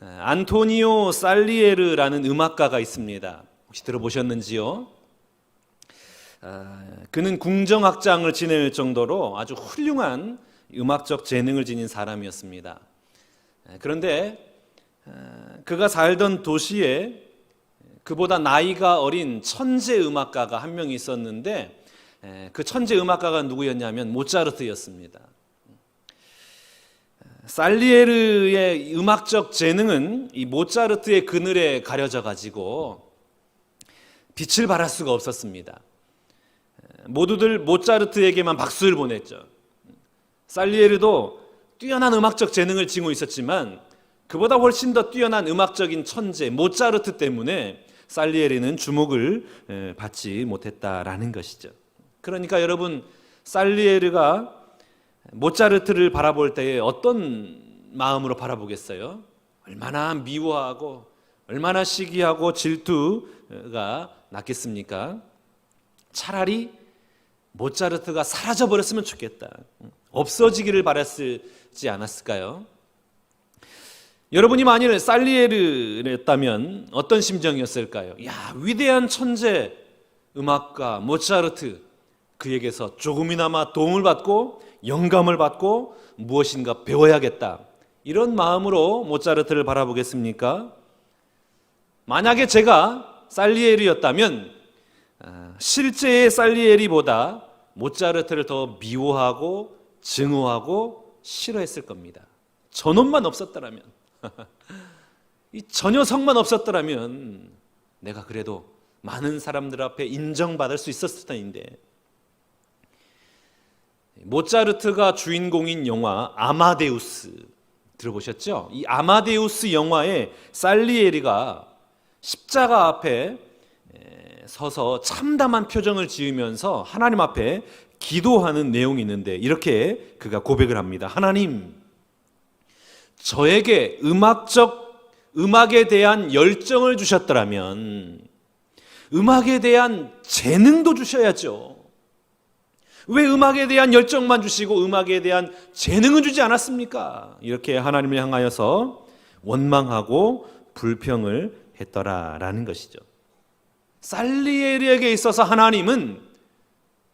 안토니오 살리에르라는 음악가가 있습니다. 혹시 들어보셨는지요? 아, 그는 궁정악장을 지낼 정도로 아주 훌륭한 음악적 재능을 지닌 사람이었습니다. 그런데 아, 그가 살던 도시에 그보다 나이가 어린 천재 음악가가 한 명 있었는데 그 천재 음악가가 누구였냐면 모차르트였습니다. 살리에르의 음악적 재능은 이 모차르트의 그늘에 가려져 가지고 빛을 발할 수가 없었습니다. 모두들 모차르트에게만 박수를 보냈죠. 살리에르도 뛰어난 음악적 재능을 지니고 있었지만 그보다 훨씬 더 뛰어난 음악적인 천재 모차르트 때문에 살리에르는 주목을 받지 못했다라는 것이죠. 그러니까 여러분 살리에르가 모차르트를 바라볼 때에 어떤 마음으로 바라보겠어요? 얼마나 미워하고 얼마나 시기하고 질투가 났겠습니까? 차라리 모차르트가 사라져 버렸으면 좋겠다. 없어지기를 바랐지 않았을까요? 여러분이 만일 살리에르였다면 어떤 심정이었을까요? 야, 위대한 천재 음악가 모차르트 그에게서 조금이나마 도움을 받고 영감을 받고 무엇인가 배워야겠다. 이런 마음으로 모차르트를 바라보겠습니까? 만약에 제가 살리에리였다면 아, 실제의 살리에리보다 모차르트를 더 미워하고 증오하고 싫어했을 겁니다. 저놈만 없었더라면, 이 전혀성만 없었더라면 내가 그래도 많은 사람들 앞에 인정받을 수 있었을 텐데 모차르트가 주인공인 영화 아마데우스 들어보셨죠? 이 아마데우스 영화에 살리에리가 십자가 앞에 서서 참담한 표정을 지으면서 하나님 앞에 기도하는 내용이 있는데 이렇게 그가 고백을 합니다. 하나님, 저에게 음악적 음악에 대한 열정을 주셨더라면 음악에 대한 재능도 주셔야죠. 왜 음악에 대한 열정만 주시고 음악에 대한 재능은 주지 않았습니까? 이렇게 하나님을 향하여서 원망하고 불평을 했더라라는 것이죠. 살리에리에게 있어서 하나님은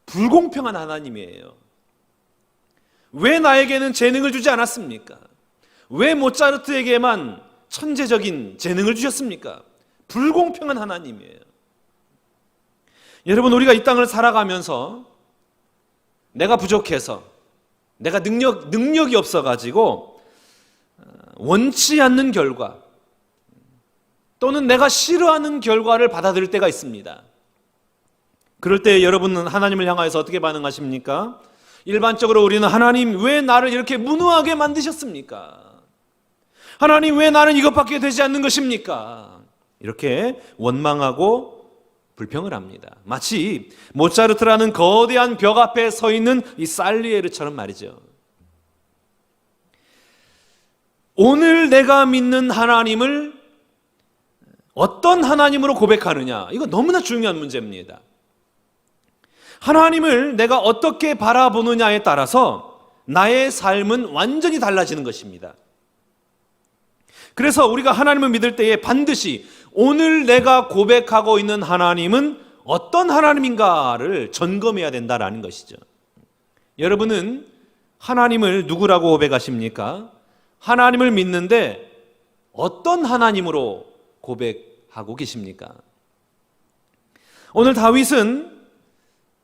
불공평한 하나님이에요. 왜 나에게는 재능을 주지 않았습니까? 왜 모차르트에게만 천재적인 재능을 주셨습니까? 불공평한 하나님이에요. 여러분, 우리가 이 땅을 살아가면서 내가 부족해서 내가 능력 능력이 없어 가지고 원치 않는 결과 또는 내가 싫어하는 결과를 받아들일 때가 있습니다. 그럴 때 여러분은 하나님을 향하여서 어떻게 반응하십니까? 일반적으로 우리는 하나님 왜 나를 이렇게 무능하게 만드셨습니까? 하나님 왜 나는 이것밖에 되지 않는 것입니까? 이렇게 원망하고 불평을 합니다. 마치 모차르트라는 거대한 벽 앞에 서 있는 이 살리에르처럼 말이죠. 오늘 내가 믿는 하나님을 어떤 하나님으로 고백하느냐. 이거 너무나 중요한 문제입니다. 하나님을 내가 어떻게 바라보느냐에 따라서 나의 삶은 완전히 달라지는 것입니다. 그래서 우리가 하나님을 믿을 때에 반드시 오늘 내가 고백하고 있는 하나님은 어떤 하나님인가를 점검해야 된다라는 것이죠. 여러분은 하나님을 누구라고 고백하십니까? 하나님을 믿는데 어떤 하나님으로 고백하고 계십니까? 오늘 다윗은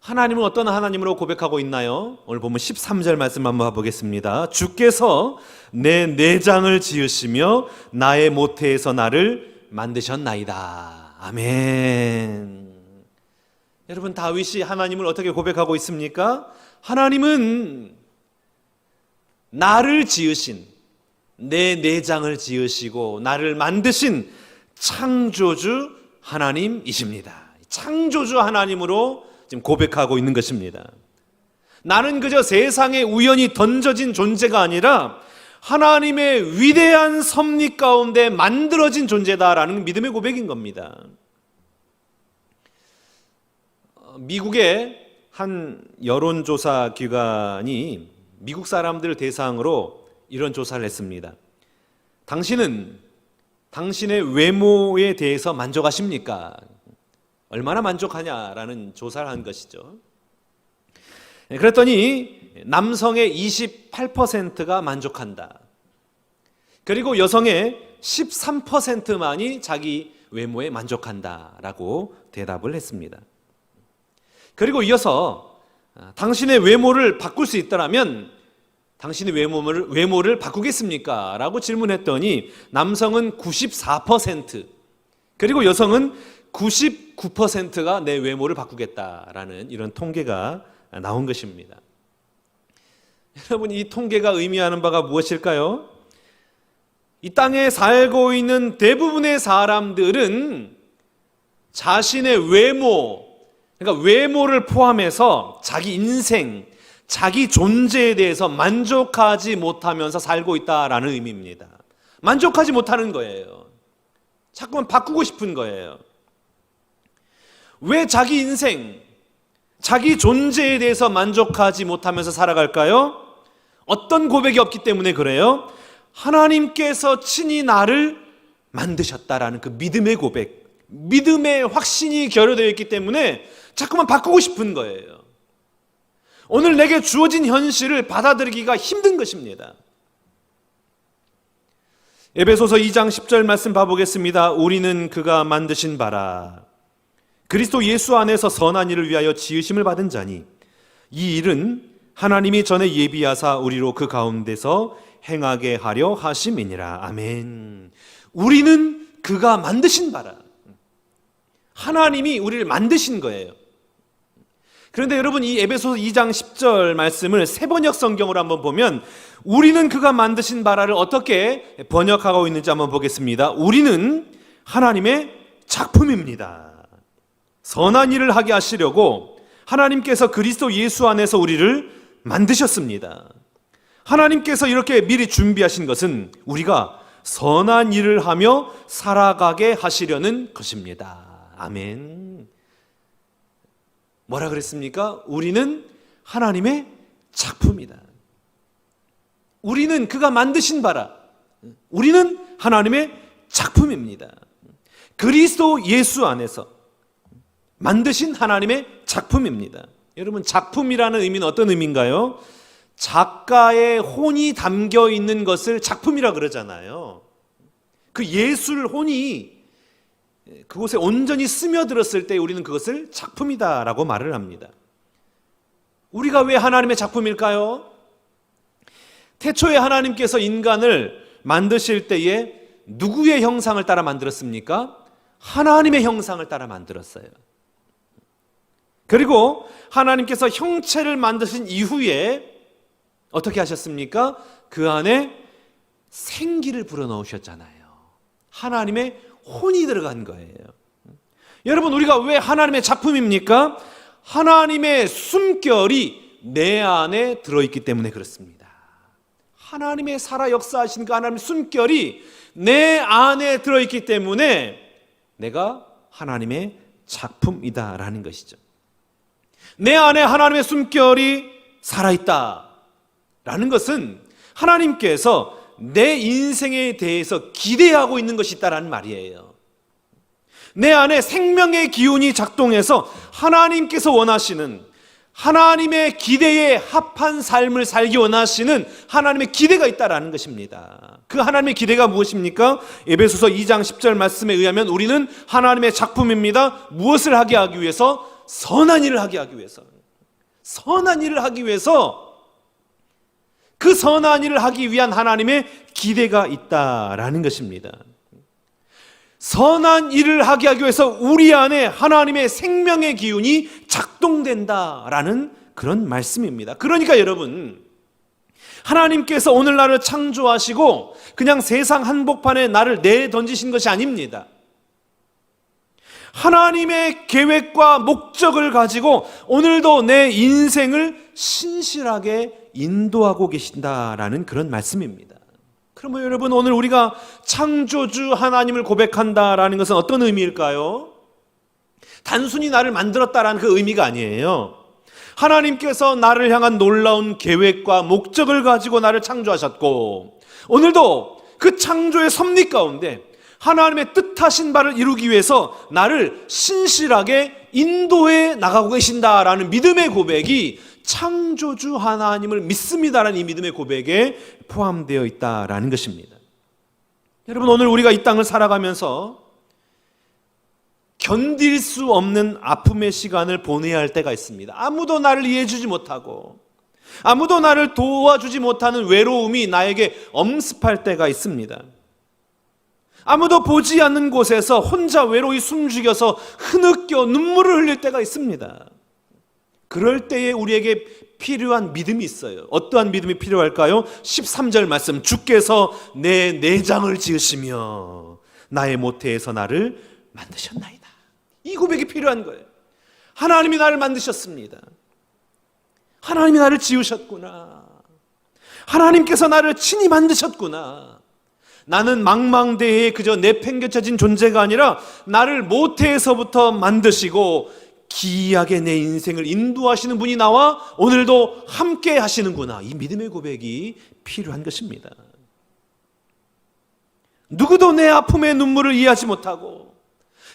하나님을 어떤 하나님으로 고백하고 있나요? 오늘 보면 13절 말씀 한번 보겠습니다. 주께서 내 내장을 지으시며 나의 모태에서 나를 만드셨나이다. 아멘. 여러분 다윗이 하나님을 어떻게 고백하고 있습니까? 하나님은 나를 지으신 내 내장을 지으시고 나를 만드신 창조주 하나님이십니다. 창조주 하나님으로 지금 고백하고 있는 것입니다. 나는 그저 세상에 우연히 던져진 존재가 아니라 하나님의 위대한 섭리 가운데 만들어진 존재다라는 믿음의 고백인 겁니다. 어, 미국의 한 여론조사 기관이 미국 사람들 대상으로 이런 조사를 했습니다. 당신은 당신의 외모에 대해서 만족하십니까? 얼마나 만족하냐라는 조사를 한 것이죠. 예, 그랬더니 남성의 28%가 만족한다. 그리고 여성의 13%만이 자기 외모에 만족한다라고 대답을 했습니다. 그리고 이어서 아, 당신의 외모를 바꿀 수 있다면 당신의 외모를, 외모를 바꾸겠습니까? 라고 질문했더니 남성은 94% 그리고 여성은 99%가 내 외모를 바꾸겠다라는 이런 통계가 나온 것입니다. 여러분 이 통계가 의미하는 바가 무엇일까요? 이 땅에 살고 있는 대부분의 사람들은 자신의 외모, 그러니까 외모를 포함해서 자기 인생, 자기 존재에 대해서 만족하지 못하면서 살고 있다라는 의미입니다. 만족하지 못하는 거예요. 자꾸만 바꾸고 싶은 거예요. 왜 자기 인생, 자기 존재에 대해서 만족하지 못하면서 살아갈까요? 어떤 고백이 없기 때문에 그래요? 하나님께서 친히 나를 만드셨다라는 그 믿음의 고백, 믿음의 확신이 결여되어 있기 때문에 자꾸만 바꾸고 싶은 거예요. 오늘 내게 주어진 현실을 받아들이기가 힘든 것입니다. 에베소서 2장 10절 말씀 봐보겠습니다. 우리는 그가 만드신 바라. 그리스도 예수 안에서 선한 일을 위하여 지으심을 받은 자니 이 일은 하나님이 전에 예비하사 우리로 그 가운데서 행하게 하려 하심이니라. 아멘. 우리는 그가 만드신 바라. 하나님이 우리를 만드신 거예요. 그런데 여러분 이 에베소서 2장 10절 말씀을 세 번역 성경으로 한번 보면 우리는 그가 만드신 바라를 어떻게 번역하고 있는지 한번 보겠습니다. 우리는 하나님의 작품입니다. 선한 일을 하게 하시려고 하나님께서 그리스도 예수 안에서 우리를 만드셨습니다. 하나님께서 이렇게 미리 준비하신 것은 우리가 선한 일을 하며 살아가게 하시려는 것입니다. 아멘. 뭐라 그랬습니까? 우리는 하나님의 작품이다. 우리는 그가 만드신 바라. 우리는 하나님의 작품입니다. 그리스도 예수 안에서 만드신 하나님의 작품입니다. 여러분, 작품이라는 의미는 어떤 의미인가요? 작가의 혼이 담겨 있는 것을 작품이라 그러잖아요. 그 예술 혼이 그곳에 온전히 스며들었을 때 우리는 그것을 작품이다라고 말을 합니다. 우리가 왜 하나님의 작품일까요? 태초에 하나님께서 인간을 만드실 때에 누구의 형상을 따라 만들었습니까? 하나님의 형상을 따라 만들었어요. 그리고 하나님께서 형체를 만드신 이후에 어떻게 하셨습니까? 그 안에 생기를 불어넣으셨잖아요. 하나님의 혼이 들어간 거예요. 여러분, 우리가 왜 하나님의 작품입니까? 하나님의 숨결이 내 안에 들어있기 때문에 그렇습니다. 하나님의 살아 역사하신 그 하나님의 숨결이 내 안에 들어있기 때문에 내가 하나님의 작품이다라는 것이죠. 내 안에 하나님의 숨결이 살아있다. 라는 것은 하나님께서 내 인생에 대해서 기대하고 있는 것이 있다라는 말이에요. 내 안에 생명의 기운이 작동해서 하나님께서 원하시는 하나님의 기대에 합한 삶을 살기 원하시는 하나님의 기대가 있다라는 것입니다. 그 하나님의 기대가 무엇입니까? 에베소서 2장 10절 말씀에 의하면 우리는 하나님의 작품입니다. 무엇을 하게 하기 위해서? 선한 일을 하게 하기 위해서. 선한 일을 하기 위해서 그 선한 일을 하기 위한 하나님의 기대가 있다라는 것입니다. 선한 일을 하게 하기 위해서 우리 안에 하나님의 생명의 기운이 작동된다라는 그런 말씀입니다. 그러니까 여러분, 하나님께서 오늘 나를 창조하시고 그냥 세상 한복판에 나를 내던지신 것이 아닙니다. 하나님의 계획과 목적을 가지고 오늘도 내 인생을 신실하게 인도하고 계신다라는 그런 말씀입니다. 그러면 여러분 오늘 우리가 창조주 하나님을 고백한다라는 것은 어떤 의미일까요? 단순히 나를 만들었다라는 그 의미가 아니에요. 하나님께서 나를 향한 놀라운 계획과 목적을 가지고 나를 창조하셨고 오늘도 그 창조의 섭리 가운데 하나님의 뜻하신 바를 이루기 위해서 나를 신실하게 인도해 나가고 계신다라는 믿음의 고백이 창조주 하나님을 믿습니다라는 이 믿음의 고백에 포함되어 있다라는 것입니다. 여러분 오늘 우리가 이 땅을 살아가면서 견딜 수 없는 아픔의 시간을 보내야 할 때가 있습니다. 아무도 나를 이해해 주지 못하고 아무도 나를 도와주지 못하는 외로움이 나에게 엄습할 때가 있습니다. 아무도 보지 않는 곳에서 혼자 외로이 숨죽여서 흐느껴 눈물을 흘릴 때가 있습니다. 그럴 때에 우리에게 필요한 믿음이 있어요. 어떠한 믿음이 필요할까요? 13절 말씀. 주께서 내 내장을 지으시며 나의 모태에서 나를 만드셨나이다. 이 고백이 필요한 거예요. 하나님이 나를 만드셨습니다. 하나님이 나를 지으셨구나. 하나님께서 나를 친히 만드셨구나. 나는 망망대해에 그저 내팽개쳐진 존재가 아니라 나를 모태에서부터 만드시고 기이하게 내 인생을 인도하시는 분이 나와 오늘도 함께 하시는구나. 이 믿음의 고백이 필요한 것입니다. 누구도 내 아픔의 눈물을 이해하지 못하고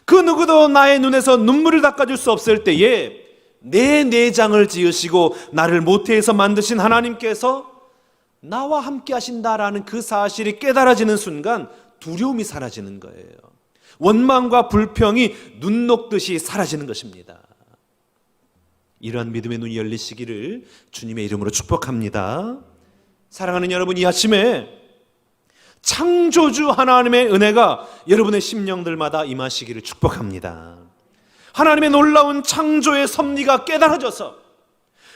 그 누구도 나의 눈에서 눈물을 닦아줄 수 없을 때에 내 내장을 지으시고 나를 모태에서 만드신 하나님께서 나와 함께 하신다라는 그 사실이 깨달아지는 순간 두려움이 사라지는 거예요. 원망과 불평이 눈 녹듯이 사라지는 것입니다. 이러한 믿음의 눈이 열리시기를 주님의 이름으로 축복합니다. 사랑하는 여러분, 이 아침에 창조주 하나님의 은혜가 여러분의 심령들마다 임하시기를 축복합니다. 하나님의 놀라운 창조의 섭리가 깨달아져서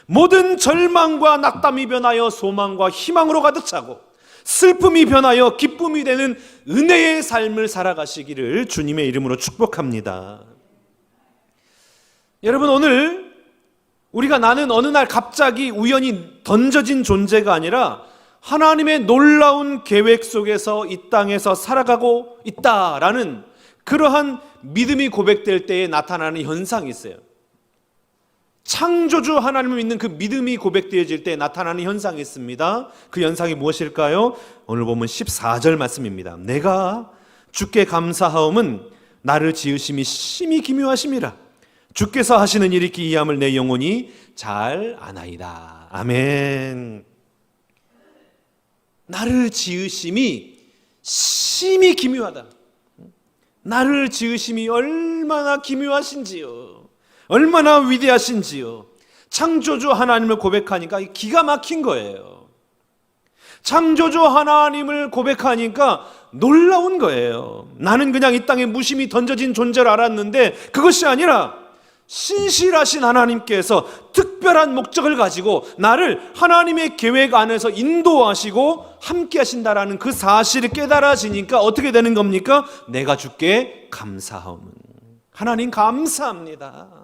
모든 절망과 낙담이 변하여 소망과 희망으로 가득 차고 슬픔이 변하여 기쁨이 되는 은혜의 삶을 살아가시기를 주님의 이름으로 축복합니다. 여러분 오늘 우리가 나는 어느 날 갑자기 우연히 던져진 존재가 아니라 하나님의 놀라운 계획 속에서 이 땅에서 살아가고 있다라는 그러한 믿음이 고백될 때에 나타나는 현상이 있어요. 창조주 하나님을 믿는 그 믿음이 고백되어질 때 나타나는 현상이 있습니다. 그 현상이 무엇일까요? 오늘 보면 14절 말씀입니다. 내가 주께 감사하옴은 나를 지으심이 심히 기묘하심이라. 주께서 하시는 일이 기이함을 내 영혼이 잘 아나이다. 아멘. 나를 지으심이 심히 기묘하다. 나를 지으심이 얼마나 기묘하신지요. 얼마나 위대하신지요. 창조주 하나님을 고백하니까 기가 막힌 거예요. 창조주 하나님을 고백하니까 놀라운 거예요. 나는 그냥 이 땅에 무심히 던져진 존재를 알았는데 그것이 아니라 신실하신 하나님께서 특별한 목적을 가지고 나를 하나님의 계획 안에서 인도하시고 함께 하신다라는 그 사실이 깨달아지니까 어떻게 되는 겁니까? 내가 주께 감사함은 하나님 감사합니다.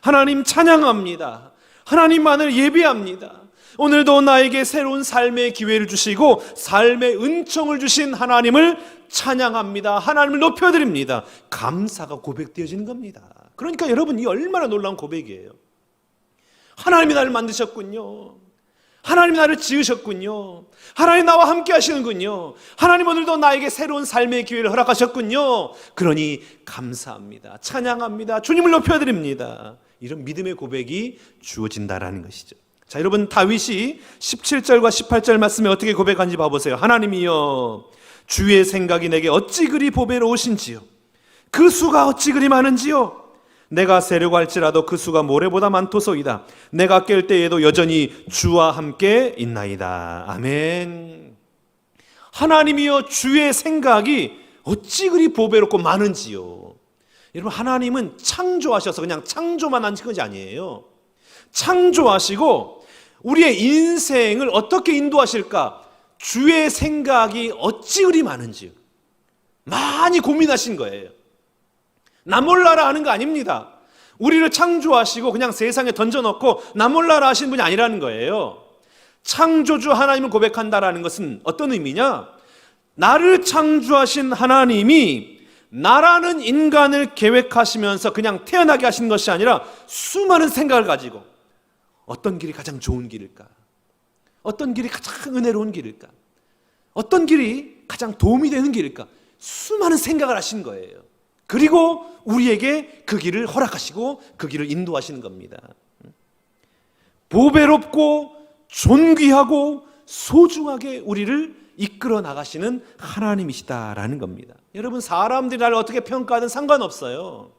하나님 찬양합니다. 하나님만을 예배합니다. 오늘도 나에게 새로운 삶의 기회를 주시고 삶의 은총을 주신 하나님을 찬양합니다. 하나님을 높여드립니다. 감사가 고백되어지는 겁니다. 그러니까 여러분 이 얼마나 놀라운 고백이에요. 하나님이 나를 만드셨군요. 하나님이 나를 지으셨군요. 하나님 나와 함께 하시는군요. 하나님 오늘도 나에게 새로운 삶의 기회를 허락하셨군요. 그러니 감사합니다. 찬양합니다. 주님을 높여드립니다. 이런 믿음의 고백이 주어진다라는 것이죠. 자, 여러분 다윗이 17절과 18절 말씀에 어떻게 고백한지 봐 보세요. 하나님이여 주의 생각이 내게 어찌 그리 보배로우신지요. 그 수가 어찌 그리 많은지요. 내가 세려고 할지라도 그 수가 모래보다 많도소이다. 내가 깰 때에도 여전히 주와 함께 있나이다. 아멘. 하나님이여 주의 생각이 어찌 그리 보배롭고 많은지요. 여러분 하나님은 창조하셔서 그냥 창조만 하신 것이 아니에요. 창조하시고 우리의 인생을 어떻게 인도하실까? 주의 생각이 어찌 그리 많은지요. 많이 고민하신 거예요. 나 몰라라 하는 거 아닙니다. 우리를 창조하시고 그냥 세상에 던져놓고 나 몰라라 하신 분이 아니라는 거예요. 창조주 하나님을 고백한다라는 것은 어떤 의미냐? 나를 창조하신 하나님이 나라는 인간을 계획하시면서 그냥 태어나게 하신 것이 아니라 수많은 생각을 가지고 어떤 길이 가장 좋은 길일까? 어떤 길이 가장 은혜로운 길일까? 어떤 길이 가장 도움이 되는 길일까? 수많은 생각을 하신 거예요. 그리고 우리에게 그 길을 허락하시고 그 길을 인도하시는 겁니다. 보배롭고 존귀하고 소중하게 우리를 이끌어 나가시는 하나님이시다라는 겁니다. 여러분 사람들이 나를 어떻게 평가하든 상관없어요.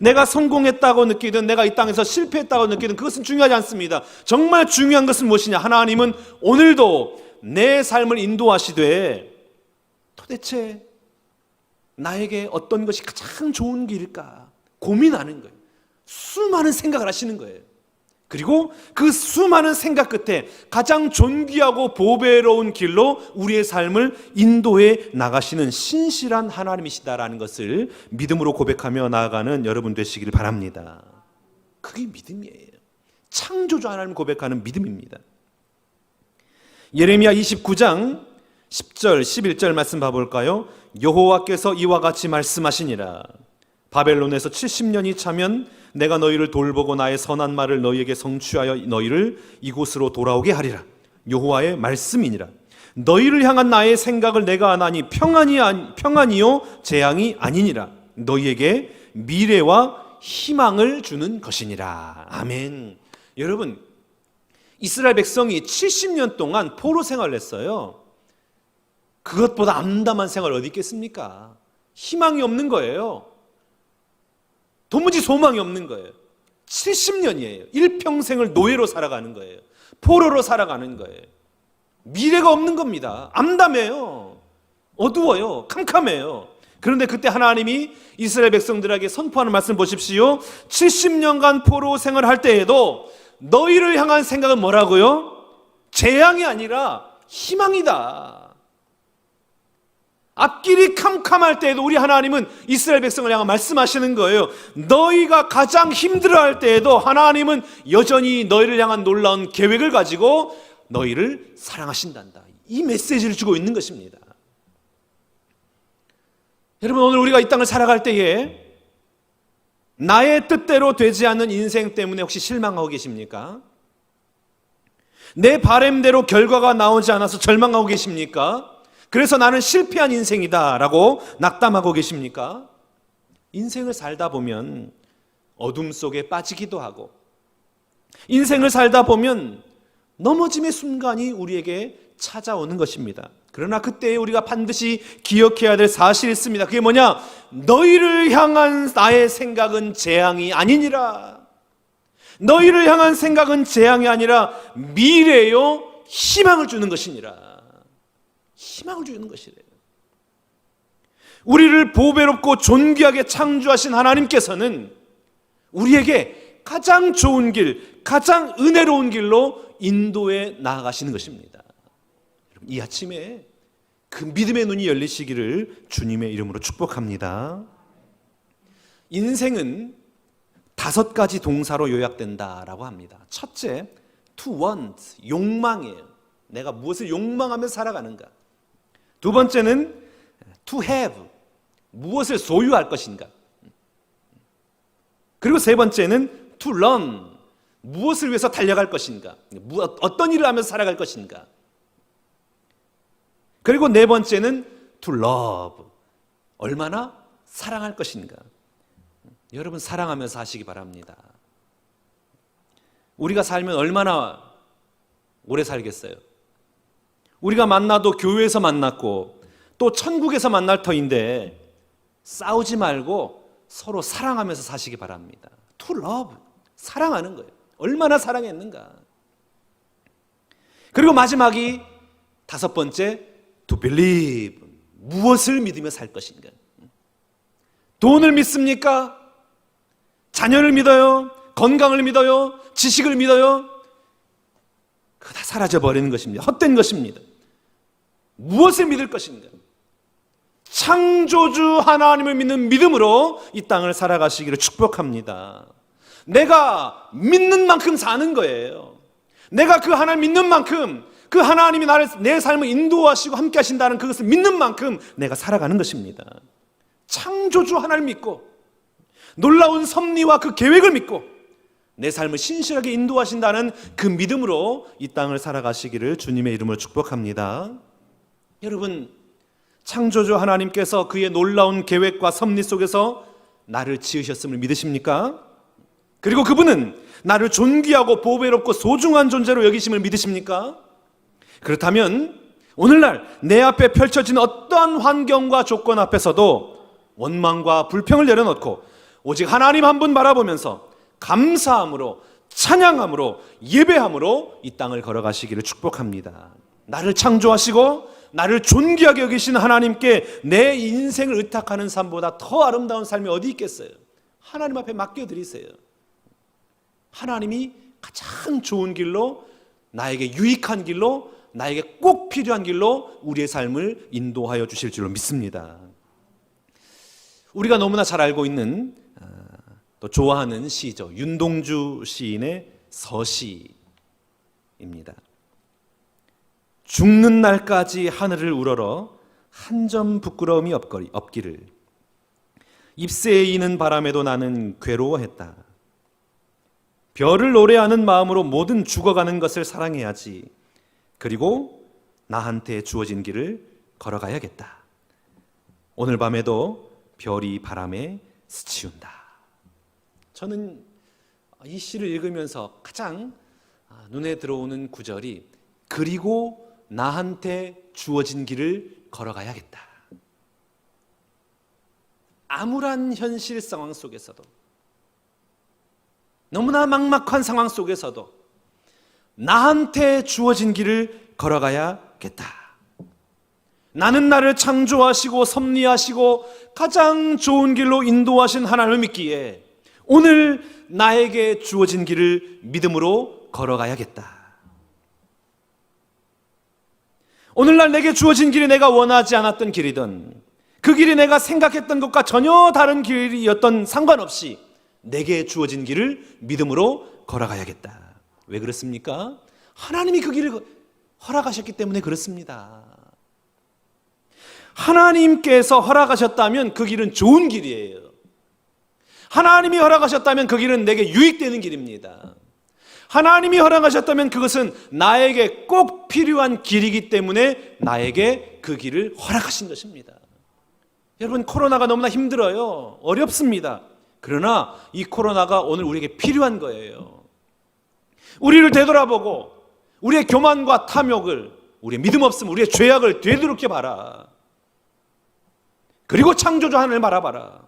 내가 성공했다고 느끼든 내가 이 땅에서 실패했다고 느끼든 그것은 중요하지 않습니다. 정말 중요한 것은 무엇이냐? 하나님은 오늘도 내 삶을 인도하시되 도대체 나에게 어떤 것이 가장 좋은 길일까 고민하는 거예요. 수많은 생각을 하시는 거예요. 그리고 그 수많은 생각 끝에 가장 존귀하고 보배로운 길로 우리의 삶을 인도해 나가시는 신실한 하나님이시다라는 것을 믿음으로 고백하며 나아가는 여러분 되시기를 바랍니다. 그게 믿음이에요. 창조주 하나님 고백하는 믿음입니다. 예레미야 29장 10절 11절 말씀 봐볼까요? 여호와께서 이와 같이 말씀하시니라 바벨론에서 70년이 차면 내가 너희를 돌보고 나의 선한 말을 너희에게 성취하여 너희를 이곳으로 돌아오게 하리라 여호와의 말씀이니라 너희를 향한 나의 생각을 내가 아나니 평안이 아니, 평안이요 재앙이 아니니라 너희에게 미래와 희망을 주는 것이니라 아멘 여러분 이스라엘 백성이 70년 동안 포로 생활을 했어요. 그것보다 암담한 생활 어디 있겠습니까? 희망이 없는 거예요. 도무지 소망이 없는 거예요. 70년이에요. 일평생을 노예로 살아가는 거예요. 포로로 살아가는 거예요. 미래가 없는 겁니다. 암담해요. 어두워요. 캄캄해요. 그런데 그때 하나님이 이스라엘 백성들에게 선포하는 말씀 보십시오. 70년간 포로 생활할 때에도 너희를 향한 생각은 뭐라고요? 재앙이 아니라 희망이다. 앞길이 캄캄할 때에도 우리 하나님은 이스라엘 백성을 향해 말씀하시는 거예요. 너희가 가장 힘들어할 때에도 하나님은 여전히 너희를 향한 놀라운 계획을 가지고 너희를 사랑하신단다. 이 메시지를 주고 있는 것입니다. 여러분 오늘 우리가 이 땅을 살아갈 때에 나의 뜻대로 되지 않는 인생 때문에 혹시 실망하고 계십니까? 내 바램대로 결과가 나오지 않아서 절망하고 계십니까? 그래서 나는 실패한 인생이다 라고 낙담하고 계십니까? 인생을 살다 보면 어둠 속에 빠지기도 하고 인생을 살다 보면 넘어짐의 순간이 우리에게 찾아오는 것입니다. 그러나 그때 우리가 반드시 기억해야 될 사실이 있습니다. 그게 뭐냐? 너희를 향한 나의 생각은 재앙이 아니니라. 너희를 향한 생각은 재앙이 아니라 미래요 희망을 주는 것이니라. 희망을 주는 것이래요. 우리를 보배롭고 존귀하게 창조하신 하나님께서는 우리에게 가장 좋은 길, 가장 은혜로운 길로 인도해 나아가시는 것입니다. 이 아침에 그 믿음의 눈이 열리시기를 주님의 이름으로 축복합니다. 인생은 다섯 가지 동사로 요약된다라고 합니다. 첫째, to want, 욕망이에요. 내가 무엇을 욕망하며 살아가는가. 두 번째는 to have, 무엇을 소유할 것인가. 그리고 세 번째는 to run, 무엇을 위해서 달려갈 것인가. 어떤 일을 하면서 살아갈 것인가. 그리고 네 번째는 to love. 얼마나 사랑할 것인가. 여러분 사랑하면서 하시기 바랍니다. 우리가 살면 얼마나 오래 살겠어요? 우리가 만나도 교회에서 만났고 또 천국에서 만날 터인데 싸우지 말고 서로 사랑하면서 사시기 바랍니다. to love. 사랑하는 거예요. 얼마나 사랑했는가. 그리고 마지막이 다섯 번째 to believe. 무엇을 믿으며 살 것인가? 돈을 믿습니까? 자녀를 믿어요? 건강을 믿어요? 지식을 믿어요? 그거 다 사라져 버리는 것입니다. 헛된 것입니다. 무엇을 믿을 것인가? 창조주 하나님을 믿는 믿음으로 이 땅을 살아가시기를 축복합니다. 내가 믿는 만큼 사는 거예요. 내가 그 하나님 믿는 만큼 그 하나님이 나를 내 삶을 인도하시고 함께 하신다는 그것을 믿는 만큼 내가 살아가는 것입니다. 창조주 하나님 믿고 놀라운 섭리와 그 계획을 믿고 내 삶을 신실하게 인도하신다는 그 믿음으로 이 땅을 살아가시기를 주님의 이름으로 축복합니다. 여러분 창조주 하나님께서 그의 놀라운 계획과 섭리 속에서 나를 지으셨음을 믿으십니까? 그리고 그분은 나를 존귀하고 보배롭고 소중한 존재로 여기심을 믿으십니까? 그렇다면 오늘날 내 앞에 펼쳐진 어떠한 환경과 조건 앞에서도 원망과 불평을 내려놓고 오직 하나님 한 분 바라보면서 감사함으로 찬양함으로 예배함으로 이 땅을 걸어가시기를 축복합니다. 나를 창조하시고 나를 존귀하게 여기신 하나님께 내 인생을 의탁하는 삶보다 더 아름다운 삶이 어디 있겠어요? 하나님 앞에 맡겨드리세요. 하나님이 가장 좋은 길로 나에게 유익한 길로 나에게 꼭 필요한 길로 우리의 삶을 인도하여 주실 줄로 믿습니다. 우리가 너무나 잘 알고 있는 아, 또 좋아하는 시죠. 윤동주 시인의 서시입니다. 죽는 날까지 하늘을 우러러 한 점 부끄러움이 없거리, 없기를 잎새에 이는 바람에도 나는 괴로워했다. 별을 노래하는 마음으로 모든 죽어가는 것을 사랑해야지. 그리고 나한테 주어진 길을 걸어가야겠다. 오늘 밤에도 별이 바람에 스치운다. 저는 이 시를 읽으면서 가장 눈에 들어오는 구절이 그리고 나한테 주어진 길을 걸어가야겠다. 암울한 현실 상황 속에서도 너무나 막막한 상황 속에서도 나한테 주어진 길을 걸어가야겠다. 나는 나를 창조하시고 섭리하시고 가장 좋은 길로 인도하신 하나님을 믿기에 오늘 나에게 주어진 길을 믿음으로 걸어가야겠다. 오늘날 내게 주어진 길이 내가 원하지 않았던 길이든 그 길이 내가 생각했던 것과 전혀 다른 길이었던 상관없이 내게 주어진 길을 믿음으로 걸어가야겠다. 왜 그렇습니까? 하나님이 그 길을 허락하셨기 때문에 그렇습니다. 하나님께서 허락하셨다면 그 길은 좋은 길이에요. 하나님이 허락하셨다면 그 길은 내게 유익되는 길입니다. 하나님이 허락하셨다면 그것은 나에게 꼭 필요한 길이기 때문에 나에게 그 길을 허락하신 것입니다. 여러분, 코로나가 너무나 힘들어요. 어렵습니다. 그러나 이 코로나가 오늘 우리에게 필요한 거예요. 우리를 되돌아보고 우리의 교만과 탐욕을 우리의 믿음 없음, 우리의 죄악을 되돌이켜 봐라. 그리고 창조주 하나님을 바라봐라.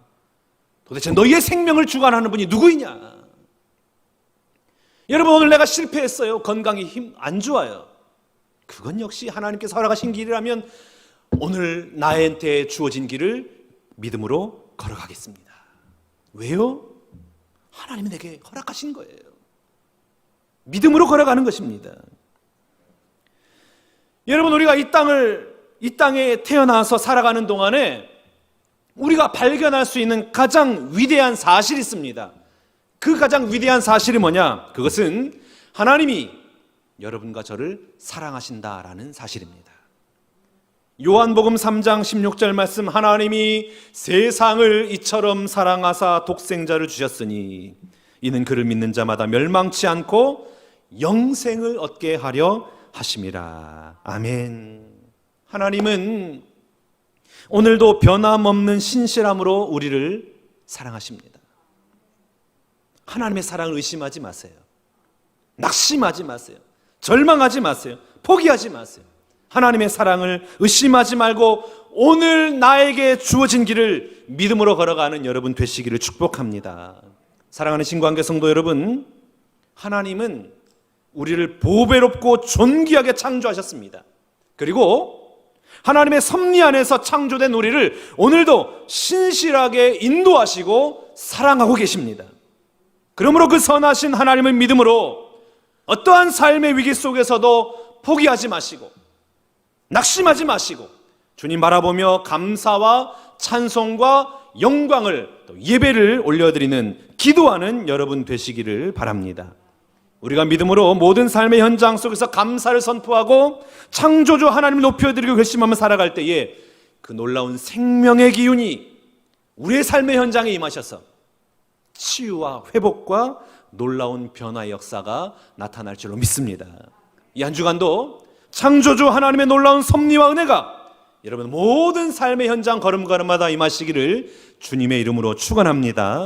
도대체 너희의 생명을 주관하는 분이 누구이냐? 여러분 오늘 내가 실패했어요. 건강이 힘 안 좋아요. 그건 역시 하나님께서 허락하신 길이라면 오늘 나한테 주어진 길을 믿음으로 걸어가겠습니다. 왜요? 하나님이 내게 허락하신 거예요. 믿음으로 걸어가는 것입니다. 여러분 우리가 이 땅을 이 땅에 태어나서 살아가는 동안에 우리가 발견할 수 있는 가장 위대한 사실이 있습니다. 그 가장 위대한 사실이 뭐냐? 그것은 하나님이 여러분과 저를 사랑하신다라는 사실입니다. 요한복음 3장 16절 말씀 하나님이 세상을 이처럼 사랑하사 독생자를 주셨으니 이는 그를 믿는 자마다 멸망치 않고 영생을 얻게 하려 하심이라. 아멘. 하나님은 오늘도 변함없는 신실함으로 우리를 사랑하십니다. 하나님의 사랑을 의심하지 마세요. 낙심하지 마세요. 절망하지 마세요. 포기하지 마세요. 하나님의 사랑을 의심하지 말고 오늘 나에게 주어진 길을 믿음으로 걸어가는 여러분 되시기를 축복합니다. 사랑하는 신관계 성도 여러분, 하나님은 우리를 보배롭고 존귀하게 창조하셨습니다. 그리고 하나님의 섭리 안에서 창조된 우리를 오늘도 신실하게 인도하시고 사랑하고 계십니다. 그러므로 그 선하신 하나님을 믿음으로 어떠한 삶의 위기 속에서도 포기하지 마시고 낙심하지 마시고 주님 바라보며 감사와 찬송과 영광을 또 예배를 올려드리는 기도하는 여러분 되시기를 바랍니다. 우리가 믿음으로 모든 삶의 현장 속에서 감사를 선포하고 창조주 하나님을 높여드리고 결심하며 살아갈 때에 그 놀라운 생명의 기운이 우리의 삶의 현장에 임하셔서 치유와 회복과 놀라운 변화의 역사가 나타날 줄로 믿습니다. 이 한 주간도 창조주 하나님의 놀라운 섭리와 은혜가 여러분 모든 삶의 현장 걸음걸음마다 임하시기를 주님의 이름으로 축원합니다.